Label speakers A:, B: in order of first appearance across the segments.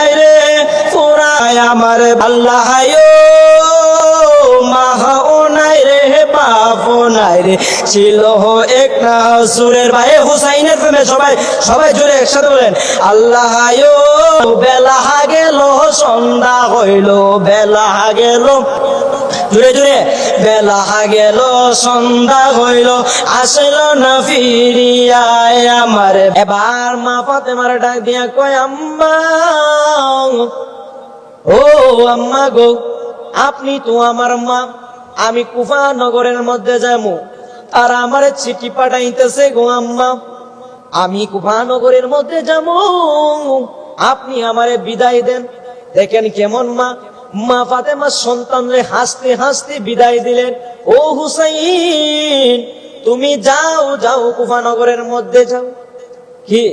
A: আয় রে, ফোরায় আমার আল্লাহ মাহা ও নাই রে বাপ ও নাই রে। ছিল এক না সুরের ভাই, হুসাইনের প্রেমে সবাই সবাই জুড়ে একসাথে বলেন আল্লাহ বেলা গেল, সন্ধ্যা হইল, বেলা গেল। জুড়ে জুড়ে বেলা গেল, সন্ধ্যা হইল, আসল না ফিরিয়ায় আমার। এবার মা পাতে মারা ডাক দিয়া কয়, আম্মা, ও আম্মা গো, আপনি তো আমার মা, আমি কুফা নগরের মধ্যে যাব আর আমার চিঠি পাঠাইতেছে গো আম্মা, আমি কুফা নগরের মধ্যে যাব আপনি আমারে বিদায় দেন, দেখেন কেমন মা। মা ফাতেমা সন্তানরে হাসতে হাসতে বিদায় দিলেন, ও হুসাইন, তুমি যাও যাও কুফানগরের মধ্যে যাও। কি?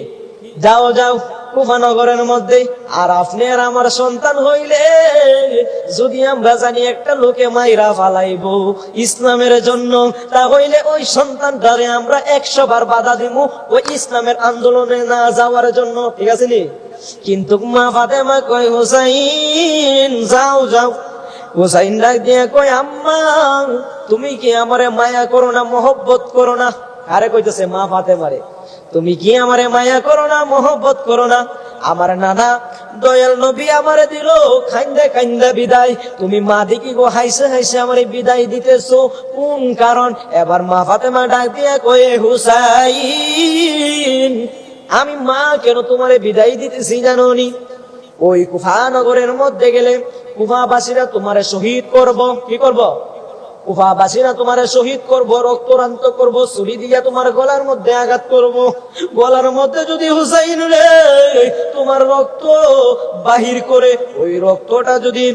A: যাও যাও কুফানগরের মধ্যে? আর আপনি আর আমার সন্তান হইলে যদি আমরা জানি একটা লোকে মাইরা ফালাইব ইসলামের জন্য তা হইলে ওই সন্তানটারে আমরা একশো বার বাধা দিব ওই ইসলামের আন্দোলনে না যাওয়ার জন্য। ঠিক আছে নি? কিন্তু মা ফাতেমা কয়, হোসাইন, যাও যাও। হোসাইন ডাক দিয়ে কয়, আম্মা, তুমি কি আমারে মায়া করো না, মহব্বত করো না? আরে কইতেছে, মা ফাতেমারে, তুমি কি আমারে মায়া করো না, মহব্বত করো না? আমার নানা দয়াল নবী আমারে দিল, খাইন্দা খাইন্দা বিদায়। তুমি মা দেখি গো, হাইসে হাইসে আমারে বিদায় দিতেছো। কোন কারণ? এবার মা ফাতেমা ডাক দিয়া কয়ে হুসাইন আমি মা কেন তোমারে বিদায় দিতেছি জানো নি ওই কুফা নগরের মধ্যে গেলে কুফাবাসীরা তোমারে শহীদ করব। কি করব? কুফাবাসীরা তোমারে শহীদ করব, রক্তরান্ত করব, ছুরি দিয়া তোমার গলার মধ্যে আঘাত করব। গলার মধ্যে যদি হুসাইন রে, তোমার রক্ত বাহির করে, ওই রক্তটা যদি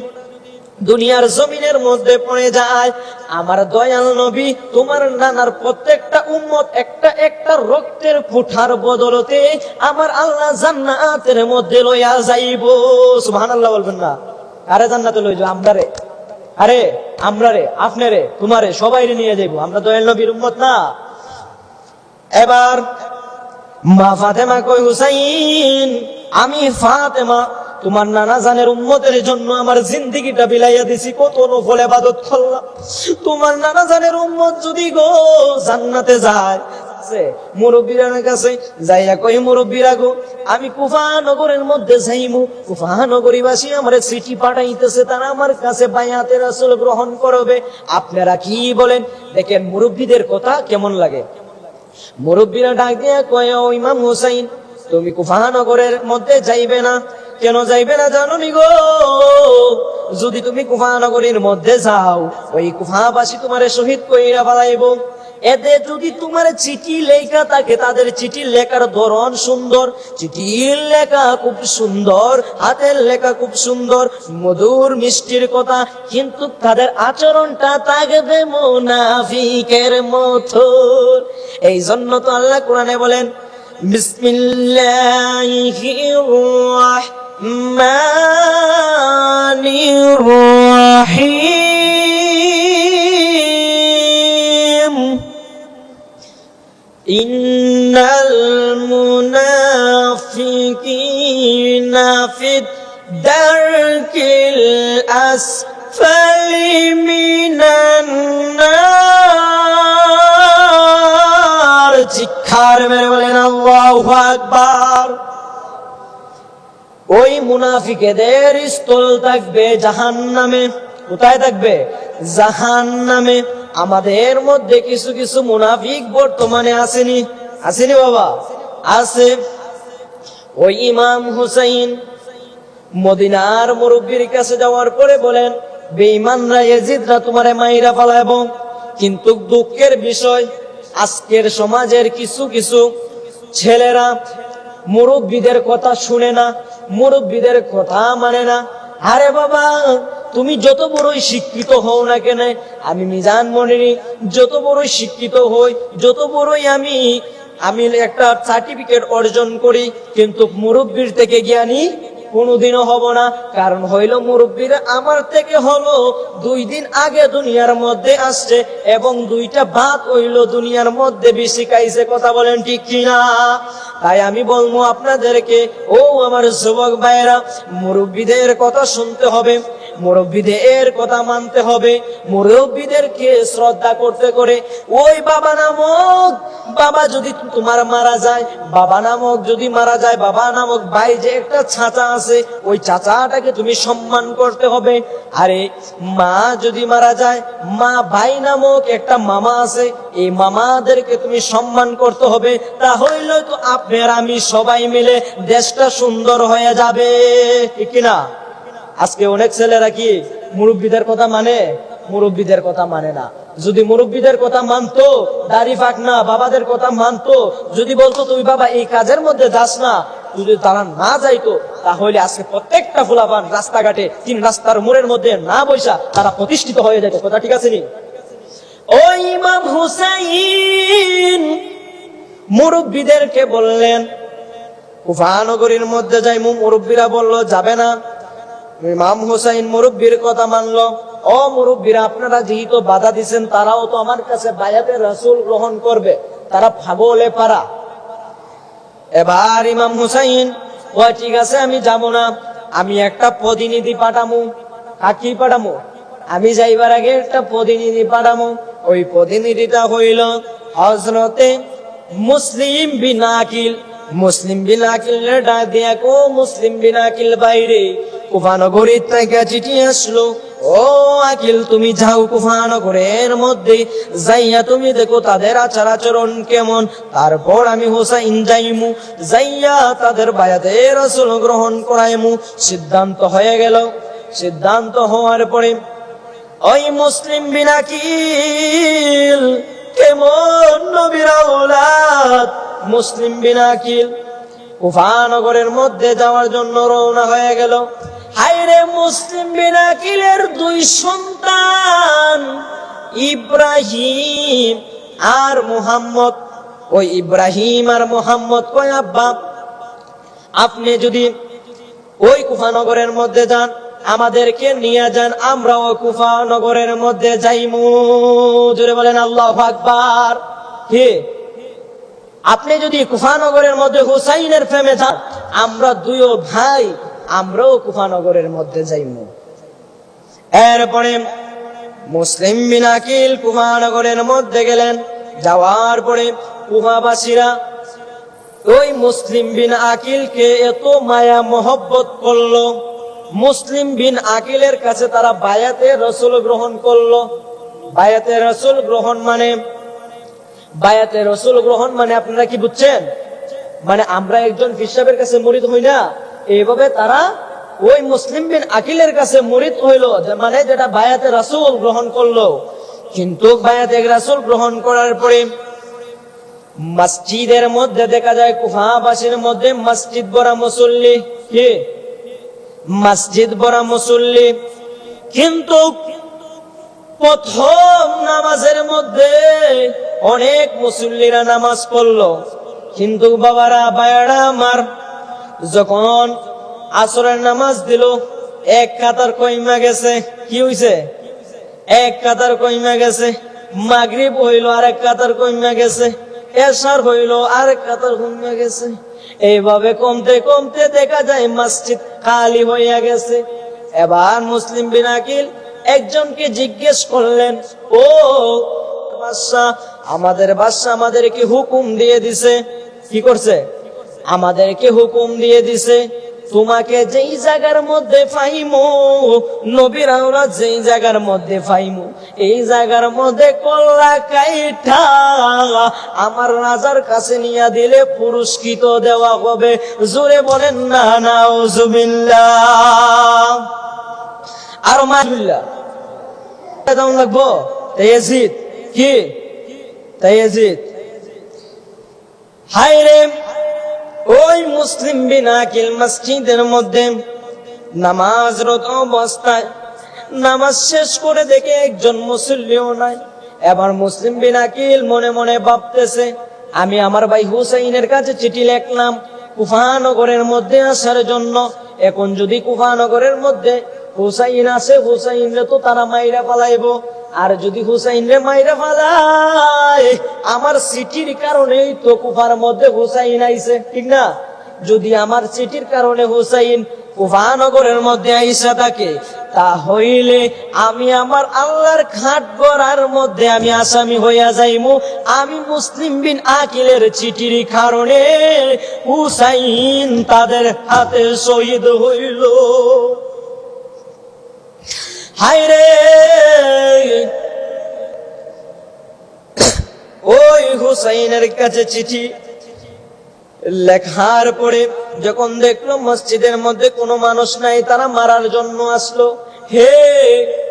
A: দুনিয়ার জমিনের মধ্যে পড়ে যায়। আমার দয়াল নবী, তোমার নানার প্রত্যেকটা উম্মত একটা একটা রক্তের ফুঠার বদলতে আমার আল্লাহ জান্নাতের মধ্যে লইয়া যাইব। সুবহানাল্লাহ বলবেন না। আরে জান্নাতে লই যাও আমরারে। আরে, আমরারে, আপনারে, তোমারে সবাই নিয়ে যাইব। আমরা দয়াল নবীর উম্মত না। এবার মা ফাতেমা কই হুসাইন, আমি ফাতেমা তোমার নানা জানের উম্মতের জন্য আমার জিন্দিগিটা বিলাইয়া দিছি, কত নফল আবাদত করলাম। তোমার নানা জানের উম্মত যদি গো জান্নাতে যায় আপনারা কি বলেন? দেখেন, মুরব্বীদের কথা কেমন লাগে? মুরব্বীরা ডাক দিয়া কয় ইমাম হুসাইন, তুমি কুফানগরের মধ্যে যাইবে না। কেন যাইবে না জানো নি গো? যদি তুমি কুফানগরীর মধ্যে যাও, ওই কুফাবাসী তোমারে শহীদ কইরা ফেলাইব এতে যদি তোমার চিঠি লেখা থাকে, তাদের চিঠি লেখার ধরন সুন্দর, চিঠির লেখা খুব সুন্দর, হাতের লেখা খুব সুন্দর, মধুর মিষ্টির কথা, কিন্তু তাদের আচরণটা থাকবে মোনাফিকের মতো। এই জন্য তো আল্লাহ কোরআনে বলেন, বিসমিল্লাহির রহমানির الرحمن الرحيم إن المنافقين في الدرك الأسفل من النار تكار من الله أكبر ওই মুনাফিকেদের স্থল থাকবে জাহান নামে কোথায় থাকবে? জাহান নামে আমাদের মধ্যে কিছু কিছু মুনাফিক বর্তমানে আসেনি। আসেনি বাবা? আছে। ওই ইমাম হুসাইন মদিনার মুরব্বীর কাছে যাওয়ার পরে বলেন, বেঈমানরা এজিদরা তোমারে মাইরা ফালাইব কিন্তু দুঃখের বিষয়, আজকের সমাজের কিছু কিছু ছেলেরা মুরব্বীদের কথা শুনে না। মুরব্বীদের কথা মানে না। আরে বাবা, তুমি যত বড়ই শিক্ষিত হও না কেন, আমি মিজান মনিরি, যত বড়ই শিক্ষিত হই, যত বড়ই আমি আমি একটা সার্টিফিকেট অর্জন করি, কিন্তু মুরব্বীর থেকে জ্ঞানী কোনোদিনও হব না। কারণ হইল মুরব্বীরা, আমার থেকে হলো দুই দিন আগে দুনিয়ার মধ্যে আসছে এবং দুইটা ভাত হইল দুনিয়ার মধ্যে বেশি খাইছে কথা বলেন ঠিক কিনা? তাই আমি বলব আপনাদেরকে, ও আমার যুবক ভাইয়েরা, মুরব্বীদের কথা শুনতে হবে। মুরব্বীদের কথা মানতে হবে। মুরব্বীদেরকে শ্রদ্ধা করতে করে? ওই বাবা নামক বাবা যদি তোমার মারা যায়, বাবা নামক যদি মারা যায়, বাবা নামক ভাই যে একটা আছে, ওই চাচাটাকে তুমি সম্মান করতে হবে। আরে, মা যদি মারা যায়, মা ভাই নামক একটা মামা আছে, এই মামাদেরকে তুমি সম্মান করতে হবে। তাহলে তো আপনার আমি সবাই মিলে দেশটা সুন্দর হয়ে যাবে। কিনা? আজকে অনেক ছেলেরা কি মুরব্বীদের কথা মানে? মুরব্বীদের কথা মানে না। যদি মুরব্বীদের কথা মানতো, দাড়ি ফাঁক না, বাবাদের কথা মানতো, যদি বলতো, তুই বাবা এই কাজের মধ্যে যাস না। যদি তারা না যাইতো, তাহলে আজকে প্রত্যেকটা ফুলাবান রাস্তাঘাটে, তিন রাস্তার মোড়ের মধ্যে না বৈশা তারা প্রতিষ্ঠিত হয়ে যেত। কথা ঠিক আছে নি? ও হুসাইন মুরব্বীদেরকে বললেন কুফানগরীর মধ্যে যাই মুরব্বীরা বলল, যাবে না। ইমাম হুসাইন মুরব্বীর কথা মানলো। ও মুরব্বীরা, আপনারা যেহেতু বাধা দিচ্ছেন তারাও তো আমার কাছে বায়াতে রসুল গ্রহণ করবে। তারা ফাগলে পারা। এবার ইমাম হুসাইন, ও, ঠিক আছে, আমি যাব না। আমি একটা প্রতিনিধি পাঠামু। কাকি পাঠামু? আমি যাইবার আগে একটা প্রতিনিধি পাঠামু। ওই প্রতিনিধিটা হইল হজরতে মুসলিম বিন আকিল। মুসলিম বিন আকিল দিয়া, কো মুসলিম বিন আকিল বাইরে? কুফানগরীর থেকে চিঠি আসলো। ও আকিল, তুমি যাও কুফানগরের মধ্যে, যাইয়া তুমি দেখো তাদের আচার আচরণ কেমন। তারপর আমি হোসাইন যাইমু, যাইয়া তাদের বায়াতে রসুল গ্রহণ করাইমু। সিদ্ধান্ত হয়ে গেল। সিদ্ধান্ত হওয়ার পরে, ওই মুসলিম বিনাকিল কেমন নবীর আওলাদ। মুসলিম বিনাকিল কুফানগরের মধ্যে যাওয়ার জন্য রওনা হয়ে গেল। হাইরে মুসলিম বিনাকিলের দুই সন্তান, ইব্রাহিম আর মুহাম্মদ। ওই ইব্রাহিম আর মুহাম্মদ কয় আব্বা। আপনি যদি ওই কুফানগরের মধ্যে যান, আমাদেরকে নিয়ে যান, আমরাও কুফা নগরের মধ্যে যাইমু। জোরে বলেন আল্লাহ আকবার। হে আপনি যদি কুফানগরের মধ্যে হুসাইনের প্রেমে যান, আমরা দুইও ভাই আমরাও কুফানগরের মধ্যে যাইমু। এরপরে মুসলিম বিনাকিল কুফানগরের মধ্যে গেলেন। যাওয়ার পরে কুফাবাসীরা ওই মুসলিম বিন আকিলকে এত মায়া মহব্বত করল। মুসলিম বিন আকিলের কাছে তারা বায়াতে রসুল গ্রহণ করল। বায়াতে রসুল গ্রহণ মানে বায়াতে রসুল গ্রহণ মানে আপনারা কি বুঝছেন? মানে আমরা একজন ফিসাবের কাছে মরিত হই না? এইভাবে তারা ওই মুসলিম বিন আকিলের কাছে মরিত হইল মানে যেটা বায়াতে রাসুল গ্রহণ করল। কিন্তু বায়াতে রাসুল গ্রহণ করার পরে মসজিদের মধ্যে দেখা যায় কুফাবাসীর মধ্যে মসজিদ বড়া মুসল্লি কি? মসজিদ বড়া মুসল্লি। কিন্তু প্রথম নামাজের মধ্যে অনেক মুসল্লিরা নামাজ পড়ল। কিন্তু বাবারা, বায়ারা, আমার যখন আসরের নামাজ দিল, এক কাতার কইমা গেছে, কি হইছে? এক কাতার কইমা গেছে, মাগরিব হইল, আরেক কাতার কইমা গেছে এসার হইল, আরেক কাতার কইমা গেছে। এইভাবে কমতে কমতে দেখা যায়, মসজিদ খালি হইয়া গেছে। এবার মুসলিম বিনাকিল একজনকে জিজ্ঞেস করলেন, ও, বাদশাহ, আমাদের বাদশাহ আমাদেরকে হুকুম দিয়ে দিছে। কি করছে? আমাদেরকে হুকুম দিয়ে দিছে, তোমাকে যেই জায়গার মধ্যে পাইমু নবীর যেই জায়গার মধ্যে পাইমু এই জায়গার মধ্যে আমার রাজার কাছে নিয়ে দিলে পুরস্কৃত দেওয়া হবে। জোরে বলেন, না না আর মাহিল্লা দাম লাগবো? তেজিদ কি? তেজিদ হাই রে ওই মুসলিম বিন আকিল মসজিদের মধ্যে নামাজরত অবস্থায় নামাজ শেষ করে দেখে একজন মুসল্লিও নাই। এবার মুসলিম বিন আকিল মনে মনে ভাবতেছে, আমি আমার ভাই হুসাইনের কাছে চিঠি লিখলাম কুফানগরের মধ্যে আসার জন্য। এখন যদি কুফানগরের মধ্যে হুসাইন আসে, হুসাইনরে তো তারা মাইরা পালাইব আর যদি হুসাইন রে মাইরা ফালায়, আমার সিটির কারণেই তো কুফার মধ্যে হুসাইন আইছে, ঠিক না? যদি আমার চিঠির কারণে হুসাইন কুফানগরের মধ্যে আইসা থাকে তা হইলে আমি আমার আল্লাহর খাট গড়ার মধ্যে আমি আসামি হইয়া যাইমু। আমি মুসলিম বিন আকিলের চিঠির কারণে হুসাইন তাদের হাতে শহীদ হইল। হায়রে। ওই হুসাইনের কাছে চিঠি লেখার পরে যখন দেখল মসজিদের মধ্যে কোনো মানুষ নাই, তারা মারার জন্য আসলো। হে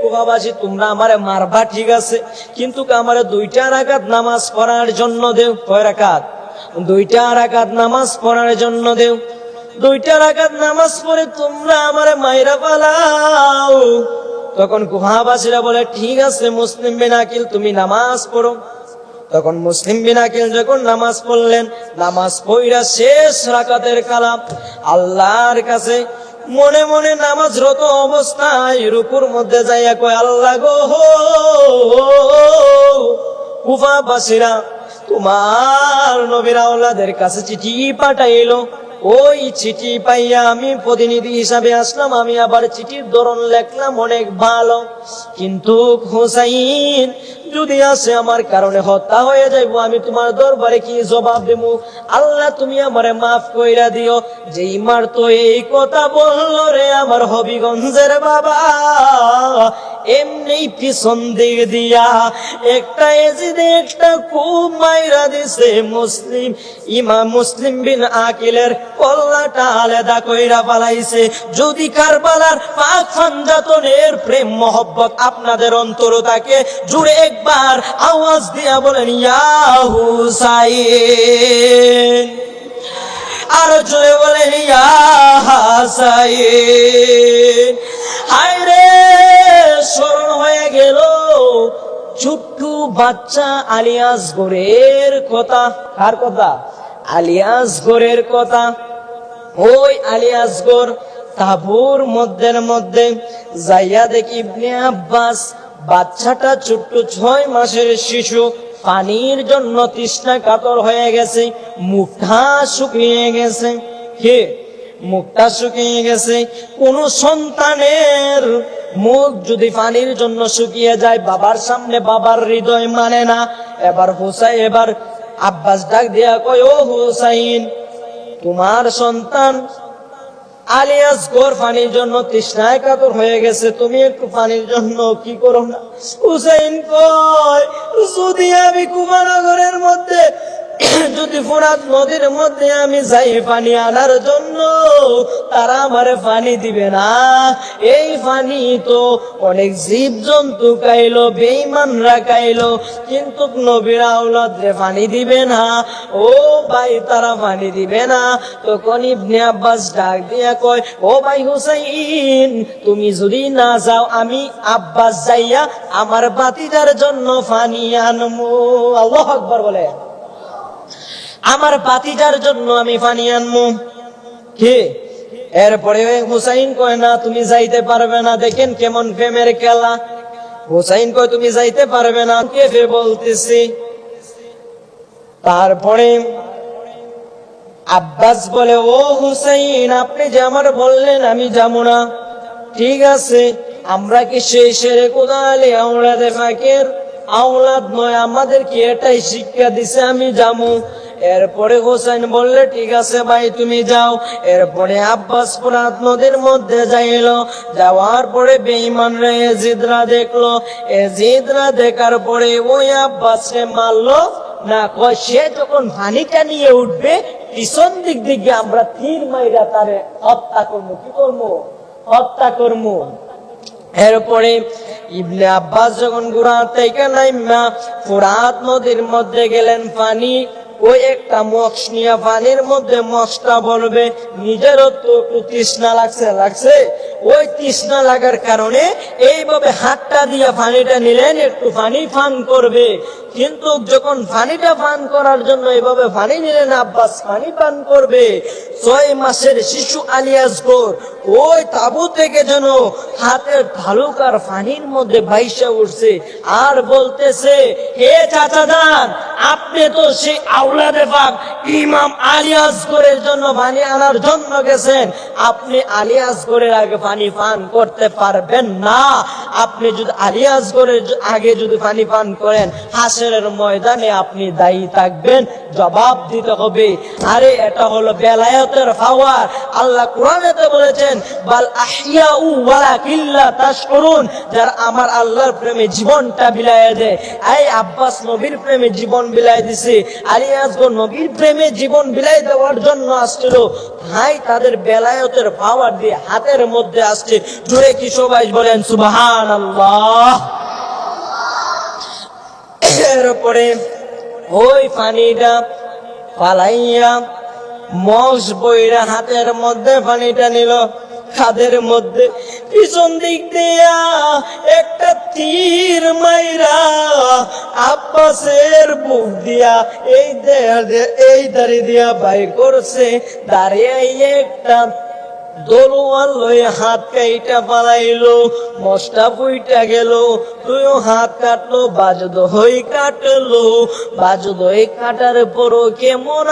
A: কুবাবাসী তোমরা আমারে মারবা, ঠিক আছে? কিন্তু আমারে দুইটা রাকাত নামাজ পড়ার জন্য দেও। কয় রাকাত? দুইটা রাকাত নামাজ পড়ার জন্য দেও। দুইটা রাকাত নামাজ পড়ে তোমরা আমারে মাইরা পালাও তখন কুহাবাসীরা বলে, ঠিক আছে, মুসলিম বিনাকিল, তুমি নামাজ পড়ো। তখন মুসলিম বিনাকিল যখন নামাজ পড়লেন, নামাজ পড়া শেষ রাকাতের কালাম আল্লাহর কাছে মনে মনে নামাজ রত অবস্থায় রুকুর মধ্যে যাইয়া কয়, আল্লাহ গো কুফাবাসীরা তোমার নবীর আওলাদের কাছে চিঠি পাঠাইলো। ওই চিঠি পাইয়া আমি প্রতিনিধি হিসাবে আসলাম, আমি আবার চিঠির ধরন লেখলাম, অনেক ভালো। কিন্তু হুসাইন যদি আসে আমার কারণে হত্যা হয়ে যাইব, আমি তোমার দরবারে কি জবাব দেব? আল্লাহ, তুমি আমারে মাফ কইরা দিও। যে ইমার তো এই কথা বলল রে আমার হবিগঞ্জের বাবা, এমনি পিছন দিক দিয়া একটা এজিদে, একটা খুব মাইরা দিছে মুসলিম। ইমাম মুসলিম বিন আকিলের কল্লাটা আলাদা কইরা পালাইছে। যদি কারবালার পাক ফানজাতনের প্রেম, মহব্বত আপনাদের অন্তর থাকে, জুড়ে একবার আওয়াজ দিয়া বলেন, ইয়াহু সাইন। আরও জোরে বলেন ইয়া হাসাইন হায় রে, স্মরণ হয়ে গেল ছোট্ট বাচ্চা আলিয়াস গোরের কথা। কার কথা? আলিয়াস গোরের কথা। ওই আলিয়াস গোর তাবুর মধ্যের মধ্যে যাইয়া দেখি আব্বাস বাচ্চাটা ছোট্ট ছয় মাসের শিশু, পানির জন্য তৃষ্ণা কাতর হয়ে গেছে, মুখটা শুকিয়ে গেছে। কে মুখটা শুকিয়ে গেছে। কোন সন্তানের মুখ যদি পানির জন্য শুকিয়ে যায়, বাবার সামনে বাবার হৃদয় মানে না। এবার হুসাই, এবার আব্বাস ডাক দিয়া কয়, ও হুসাইন, তোমার সন্তান আলিয়াস গোর পানির জন্য তৃষ্ণায় কাতর হয়ে গেছে। তুমি একটু পানির জন্য কি করো না? হুসাইন কয়, যদি আমি কুমারনগরের মধ্যে যদি ফোরাত নদীর মধ্যে আমি যাই পানি আনার জন্য, তারা আমারে পানি দিবে না। এই পানি তো অনেক জীব জন্তু খাইলো বেইমানরা খাইলো, কিন্তু পানি দিবে না। ও ভাই, তারা পানি দিবে না। তখন ইবনে আব্বাস ডাক দিয়া কয়, ও ভাই হুসাইন, তুমি যদি না যাও, আমি আব্বাস যাইয়া আমার বাতিদার জন্য পানি আনমু। আল্লাহ আকবার বলে। আমার বাতিটার জন্য আমি পানি আনমু। কে? এরপরে হুসাইন কয়, না, তুমি যাইতে পারবে না। দেখেন কেমন প্রেমের খেলা। হুসাইন কয়, তুমি যাইতে পারবে না কেফে বলতেছি। তারপরে আব্বাস বলে, ও হুসাইন, আপনি যে আমার বললেন, আমি যাব না। ঠিক আছে, আমরা কি সেই সেরে কোদালে আওলাদে ফাঁকের আওলাদ নয় আমাদের কি এটাই শিক্ষা দিছে, আমি যাব। এরপরে হোসেন বললে, ঠিক আছে ভাই, তুমি যাও। এরপরে আব্বাস পুরাত নদীর মধ্যে যাইলো। যাওয়ার পরে বেঈমান রে এজিদরা দেখল। এজিদরা দেখার পরে ওই আব্বাসে মারলো। না কয়, সে যখন ভানিটা নিয়ে উঠবে, পিছন দিক দিকে আমরা তীর মাইরা তারে হত্যা করব। কি করব? হত্যা করব। এরপরে ইবনে আব্বাস যখন গুড়া থেকে নাইমা ফুরাত নদীর মধ্যে গেলেন পানি ওই একটা মক্স নিয়ে পানির মধ্যে মক্সটা বলবে নিজের একটু তৃষ্ণা লাগছে লাগছে? ওই তৃষ্ণা লাগার কারণে এইভাবে হাতটা দিয়ে পানিটা নিলেন, একটু পানি পান করবে। কিন্তু যখন পানিটা পান করার জন্য এইভাবে পানি নিলেন আব্বাস পানি পান করবে। ছয় মাসের শিশু আলিয়াসগর ওই তাবু থেকে যেন হাতের তালুকার পানির মধ্যে বাইসা উঠছে আর বলতেছে, হে চাচা যান আপনি তো সেই আউলাদে পাক ইমাম আলিয়াস আলিয়াসগরের জন্য পানি আনার জন্য গেছেন। আপনি আলিয়াস আলিয়াসগরের আগে পানি পান করতে পারবেন না। আপনি যদি আলিয়াস আলিয়াসগরের আগে যদি পানি পান করেন হাসরের ময়দানে আপনি দায়ী থাকবেন, জবাব দিতে হবে। আরে, এটা হলো বেলায়তের পাওয়ার আল্লাহ কোরআনেতে বলেছেন, বাল আহিয়াউ ওয়ালাকিল্লা তাশকুরুন যারা আমার আল্লাহর প্রেমে জীবনটা বিলায় দেয় এই আব্বাস নবীর প্রেমে জীবন বিলায় দিছে। আলী আসগর নবীর প্রেমে জীবন বিলায় দেওয়ার জন্য আসছিল। ভাই, তাদের বেলায়তের পাওয়ার দিয়ে হাতের মধ্যে আসছে। জুড়ে কি সবাই বলেন সুবহান আল্লাহ এরপরে ওই পানিটা পালাইয়া মস বইরা হাতের মধ্যে পানিটা নিল, খাদের মধ্যে পিছন দিক দিয়া একটা তীর মাইরা আব্বাসের বুক দিয়া এই এই দাড়ি দিয়া বাই করছে, দাঁড়িয়ে একটা দোলোয়াল লয়ে হাত কাইটা পালাইলো কাটার কেমন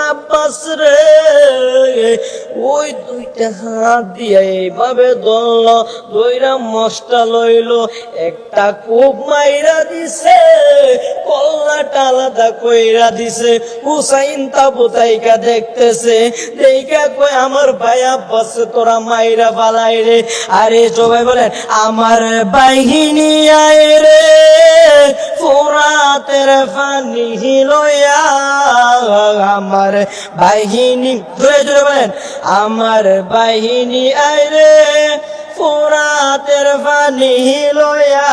A: মশটা লইলো, একটা কূপ মাইরা দিছে কল্লাটা আলাদা কইরা দিছে, হুসাইন তাবুতাইকা দেখতেছে দেইকা কই আমার ভাই আব্বাস তোরা মাইরা বালাই রে। আরে সবাই বলেন, আমার বাহিনী আয় রে। ফুরাতের পানি লইয়া আমার বাহিনী আমার বাহিনী আয় রে। ফুরাতের পানি লয়া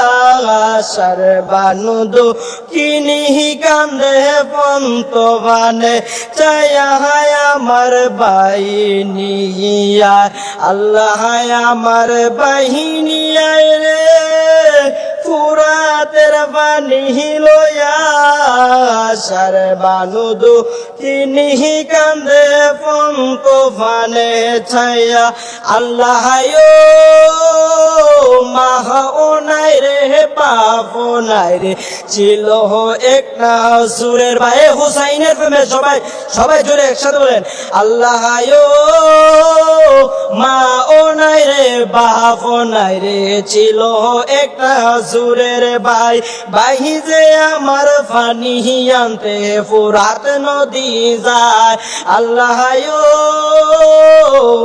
A: সর বানু দু কিনি কান্দে পন্ত বানে, চায়া আমার বাহিনী আল্লাহ আমার বাহিনী আয় রে। ফুরাতের পানি লইয়া সার বানু দো কিনি কান্দে পন্ত বানে ছায়া আল্লাহ মাহ নাই রে ও নাই রে। ছিল এক সুরের ভাই হুসাইনের প্রেমে সবাই সবাই জোরে একসাথে বলেন, আল্লাহ মা ও নাই রে, বাপ নাই রে। ছিল একটা সুরের ভাই বাহি যে আমার ফানি আনতে ফুরাত নদী যায়। আল্লাহ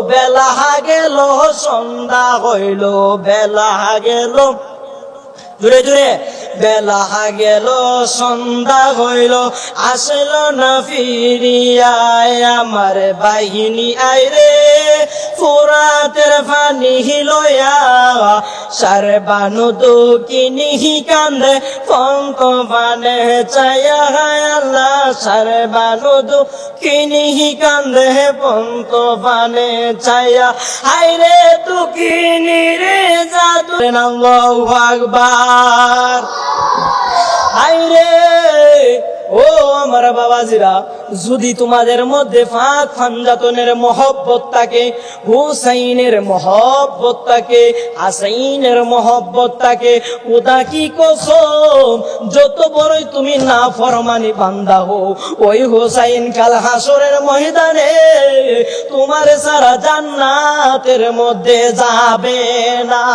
A: বেলা গেল, সন্ধ্যা হইল, বেলা গেল। জুড়ে জুড়ে। বেলা গেল, সন্ধ্যা হইল, আসল না ফিরিয়ায় আমার বাহিনী আইরে ফুরাতের পানি লয়া সার বানু দুকিনি কান্দে পঙ্ক বানে চায়া আল্লাহ সার বানু দুকিনি কান্দে পঙ্ক বানে চায়া হাইরে দুকিনি রে জাদু। আল্লাহু আকবার। হাইরে ও আমার বাবাজিরা, যদি তোমাদের মধ্যে ফাঁক ফানজাতনের মহব্বত থাকে, হুসাইনের মহব্বত থাকে, হাসাইনের মহব্বত থাকে, ওদা কি কসম? যত বড়ই তুমি না ফরমানি বান্দা হো ওই হুসাইন কাল হাসরের ময়দানে তোমার সারা জান্নাতের মধ্যে যাবে না।